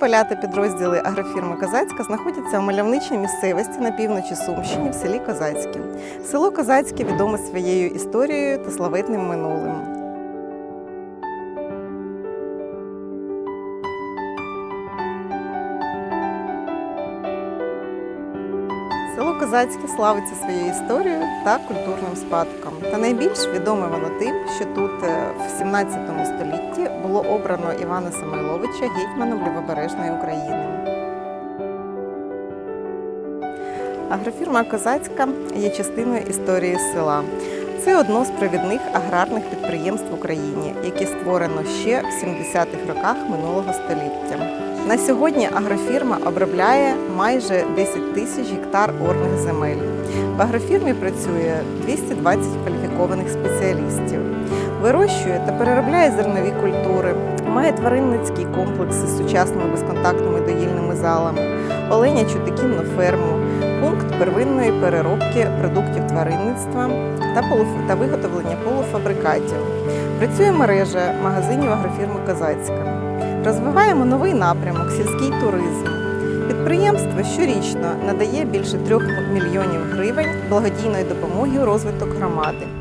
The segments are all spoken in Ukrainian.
Поля підрозділи агрофірми Козацька знаходяться у мальовничій місцевості на півночі Сумщини в селі Козацьке. Село Козацьке відоме своєю історією та славетним минулим. Село Козацьке славиться своєю історією та культурним спадком. Та найбільш відоме воно тим, що тут е, в 17 столітті було обрано Івана Самойловича гетьманом Лівобережної України. Агрофірма Козацька є частиною історії села. Це одно з провідних аграрних підприємств в Україні, яке створено ще в 70-х роках минулого століття. На сьогодні агрофірма обробляє майже 10 тисяч гектар орних земель. В агрофірмі працює 220 кваліфікованих спеціалістів. Вирощує та переробляє зернові культури, має тваринницький комплекс із сучасними безконтактними доїльними залами, оленячу та кінну ферму, пункт первинної переробки продуктів тваринництва та, та виготовлення полуфабрикатів. Працює мережа магазинів агрофірми Козацька. Розвиваємо новий напрямок сільський туризм. Підприємство щорічно надає більше трьох мільйонів гривень благодійної допомоги у розвиток громади.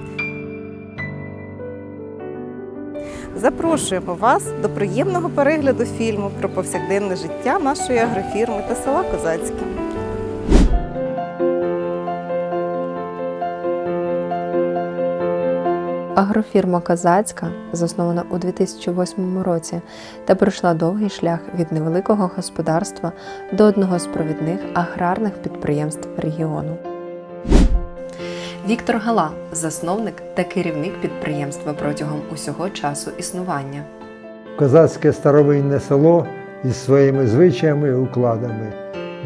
Запрошуємо вас до приємного перегляду фільму про повсякденне життя нашої агрофірми та села Козацьке. Агрофірма Козацька заснована у 2008 році та пройшла довгий шлях від невеликого господарства до одного з провідних аграрних підприємств регіону. Віктор Гала засновник та керівник підприємства протягом усього часу існування. козацьке старовинне село із своїми звичаями і укладами.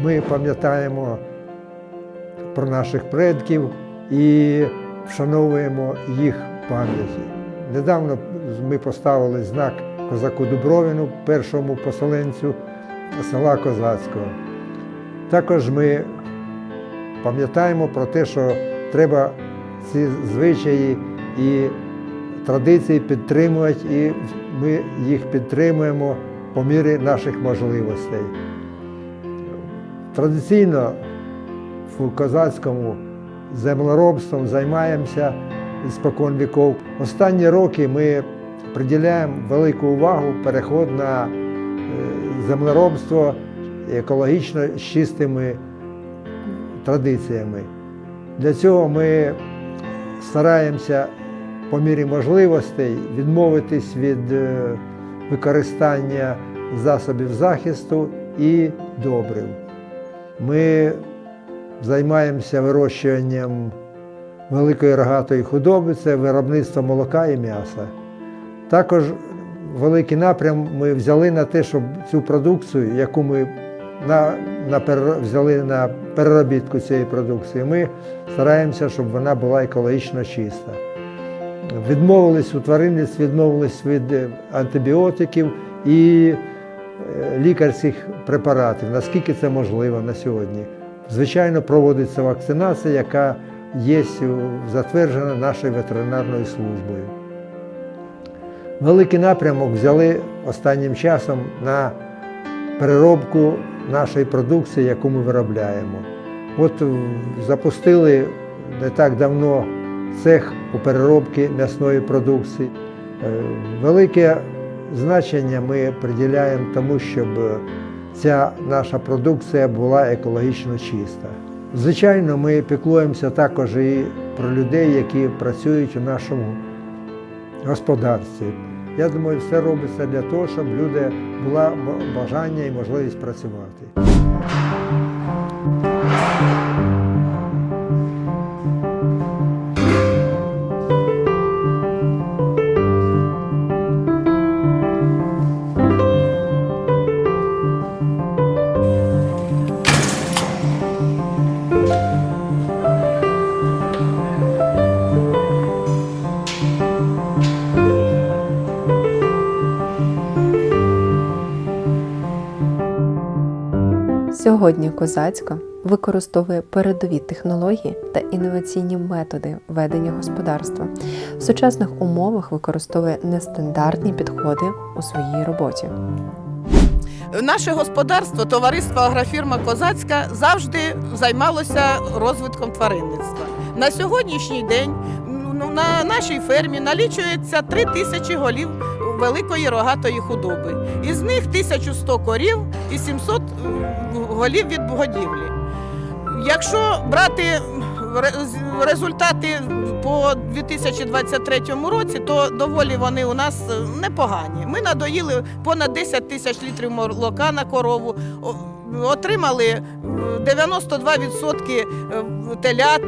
Ми пам'ятаємо про наших предків і вшановуємо їх пам'ять. Недавно ми поставили знак козаку Дубровіну, першому поселенцю села Козацького. Також ми пам'ятаємо про те, що треба ці звичаї і традиції підтримувати, і ми їх підтримуємо по мірі наших можливостей. Традиційно в козацькому землеробством займаємося спокон віков. Останні роки ми приділяємо велику увагу переход на е, землеробство екологічно чистими традиціями. Для цього ми стараємося по мірі можливостей відмовитись від е, використання засобів захисту і добрив. Ми займаємося вирощуванням великої рогатої худоби, це виробництво молока і м'яса. Також великий напрям ми взяли на те, щоб цю продукцію, яку ми на, на взяли на переробітку цієї продукції, ми стараємося, щоб вона була екологічно чиста. Відмовились у тваринництві, відмовились від е, антибіотиків і е, лікарських препаратів, наскільки це можливо на сьогодні. Звичайно, проводиться вакцинація, яка є затверджена нашою ветеринарною службою. Великий напрямок взяли останнім часом на переробку нашої продукції, яку ми виробляємо. От е, запустили не так давно цех у переробці м'ясної продукції. Е, Велике значення ми приділяємо тому, щоб ця наша продукція була екологічно чиста. Звичайно, ми піклуємося також і про людей, які працюють у нашому господарстві. Я думаю, все робиться для того, щоб люди була бажання і можливість працювати. Козацька використовує передові технології та інноваційні методи ведення господарства. В сучасних умовах використовує нестандартні підходи у своїй роботі. Наше господарство, товариство Агрофірма Козацька завжди займалося розвитком тваринництва. На сьогоднішній день ну, на нашій фермі налічується 3 тисячі голів великої рогатої худоби. Із них 1100 корів і 700 голів від годівлі. Якщо брати результати по 2023 році, то доволі вони у нас е, непогані. Ми надоїли понад 10 тисяч літрів молока на корову, отримали е, 92% е, телят.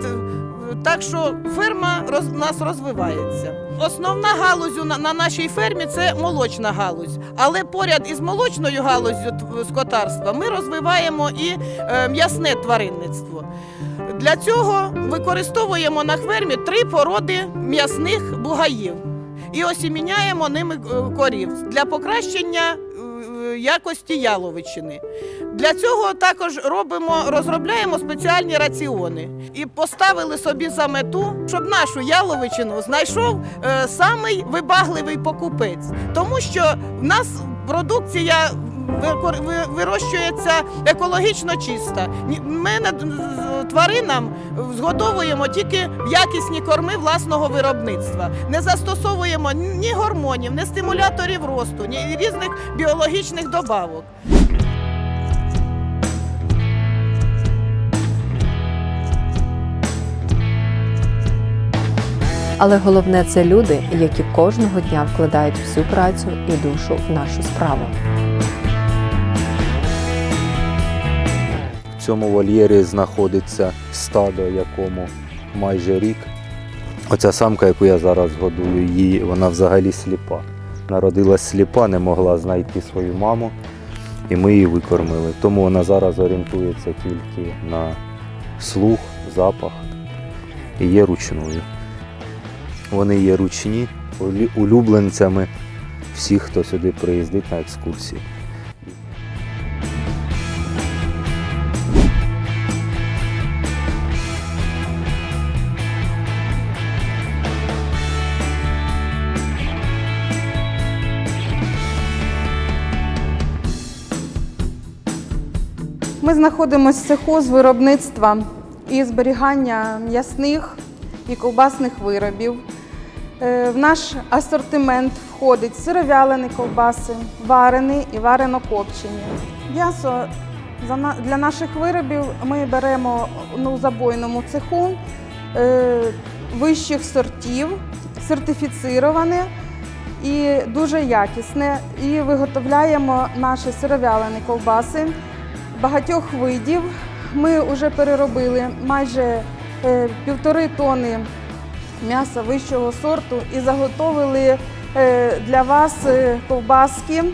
Так що ферма у нас розвивається. Основна галузь на, на нашій фермі це молочна галузь. Але поряд із молочною галузю скотарства ми розвиваємо і е, м'ясне тваринництво. Для цього використовуємо на фермі три породи м'ясних бугаїв і осіміняємо ними е, корів для покращення якості яловичини. Для цього також робимо, розробляємо спеціальні раціони і поставили собі за мету, щоб нашу яловичину знайшов е, самий вибагливий покупець, тому що в нас продукція вирощується екологічно чиста. Ми тваринам згодовуємо тільки якісні корми власного виробництва. Не застосовуємо ні гормонів, ні стимуляторів росту, ні різних біологічних добавок. Але головне це люди, які кожного дня вкладають всю працю і душу в нашу справу. Цьому вольєрі знаходиться стадо, якому майже рік. Оця самка, яку я зараз годую, її, вона взагалі сліпа. Народилась сліпа, не могла знайти свою маму, і ми її викормили. Тому вона зараз орієнтується тільки на слух, запах і є ручною. Вони є ручні, улюбленцями всіх, хто сюди приїздить на екскурсії. Ми знаходимося в цеху з виробництва і зберігання м'ясних і ковбасних виробів. Е, В наш асортимент входить сировялені ковбаси, варені і варено-копчені. М'ясо для наших виробів ми беремо ну, у забойному цеху е, вищих сортів, сертифіцироване і дуже якісне. І виготовляємо наші сировялені ковбаси багатьох видів. Ми вже переробили майже е, півтори тони м'яса вищого сорту і заготовили е, для вас е, ковбаски,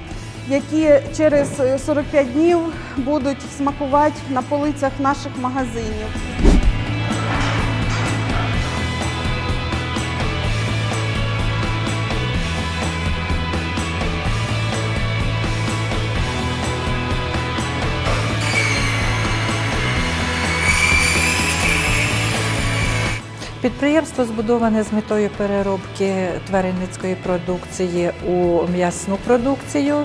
які через е, 45 днів будуть смакувати на полицях наших магазинів. Підприємство збудоване з метою переробки тваринницької продукції у м'ясну продукцію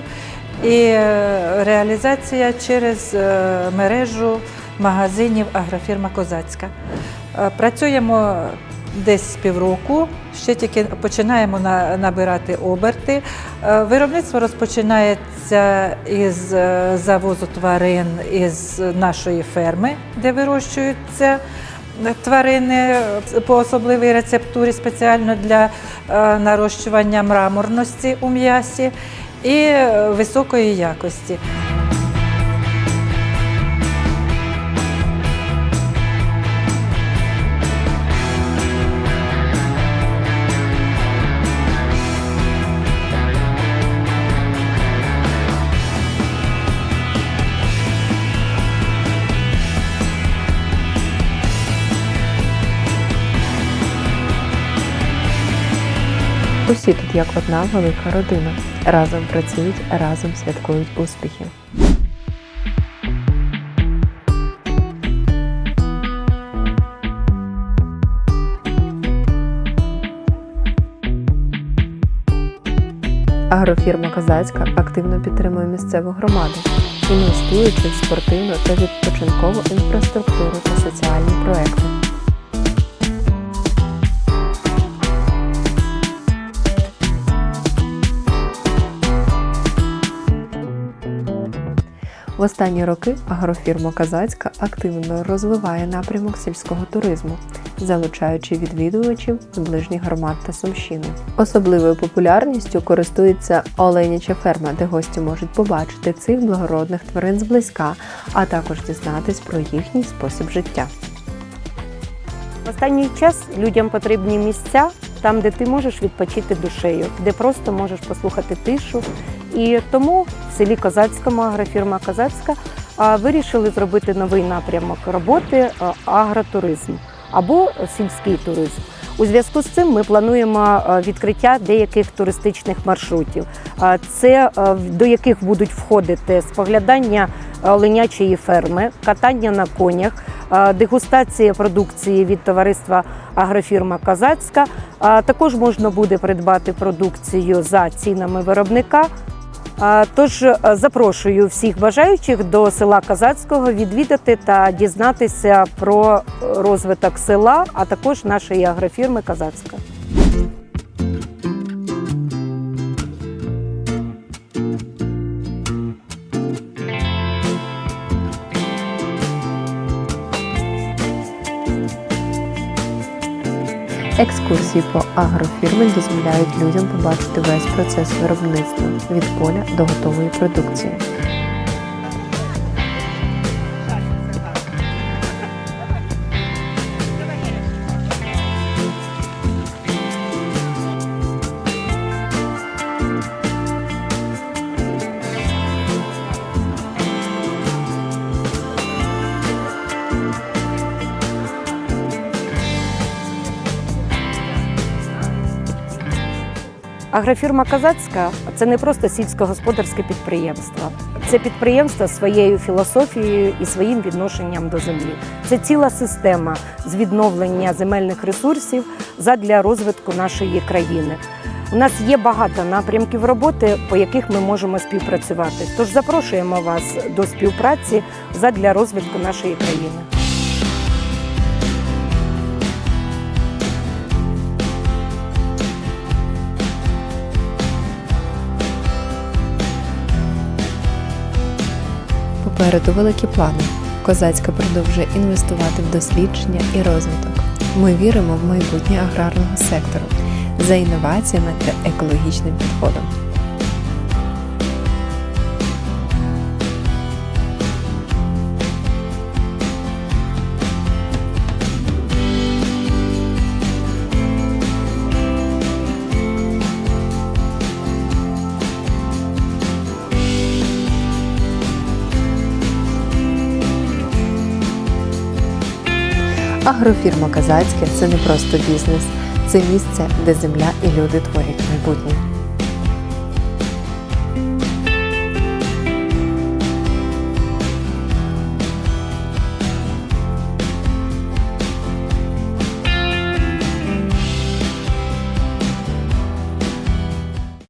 і е, реалізація через е, мережу магазинів Агрофірма Козацька. Е, Працюємо десь півроку, ще тільки починаємо на- набирати оберти. Виробництво розпочинається із завозу тварин із нашої ферми, де вирощуються тварини по особливій рецептурі спеціально для е, нарощування мраморності у м'ясі і е, високої якості. Усі тут як одна велика родина. Разом працюють, разом святкують успіхи. Агрофірма Козацька активно підтримує місцеву громаду, інвестуючи в спортивну та відпочинкову інфраструктуру та соціальні проекти. В останні роки агрофірма Казацька активно розвиває напрямок сільського туризму, залучаючи відвідувачів з ближніх громад та Сумщини. Особливою популярністю користується Оленяча ферма, де гості можуть побачити цих благородних тварин зблизька, а також дізнатись про їхній спосіб життя. В останній час людям потрібні місця там, де ти можеш відпочити душею, де просто можеш послухати тишу. І тому в селі Козацькому агрофірма Козацька вирішили зробити новий напрямок роботи агротуризм або сільський туризм. У зв'язку з цим ми плануємо відкриття деяких туристичних маршрутів, це до яких будуть входити споглядання оленячої ферми, катання на конях, дегустація продукції від товариства Агрофірма Казацька. Також можна буде придбати продукцію за цінами виробника. Тож е, запрошую всіх бажаючих до села Казацького відвідати та дізнатися про розвиток села, а також нашої агрофірми Казацька. Екскурсії по агрофірмі дозволяють людям побачити весь процес виробництва від поля до готової продукції. Агрофірма Казацька це не просто сільськогосподарське підприємство. Це підприємство своєю філософією і своїм відношенням до землі. Це ціла система з відновлення земельних ресурсів задля розвитку нашої країни. У нас є багато напрямків роботи, по яких ми можемо співпрацювати. Тож запрошуємо вас до співпраці задля розвитку нашої країни. Попереду великі плани. Козацька продовжує інвестувати в дослідження і розвиток. Ми віримо в майбутнє аграрного сектору за інноваціями та екологічним підходом. Агрофірма Казацьке це не просто бізнес, це місце, де земля і люди творять майбутнє.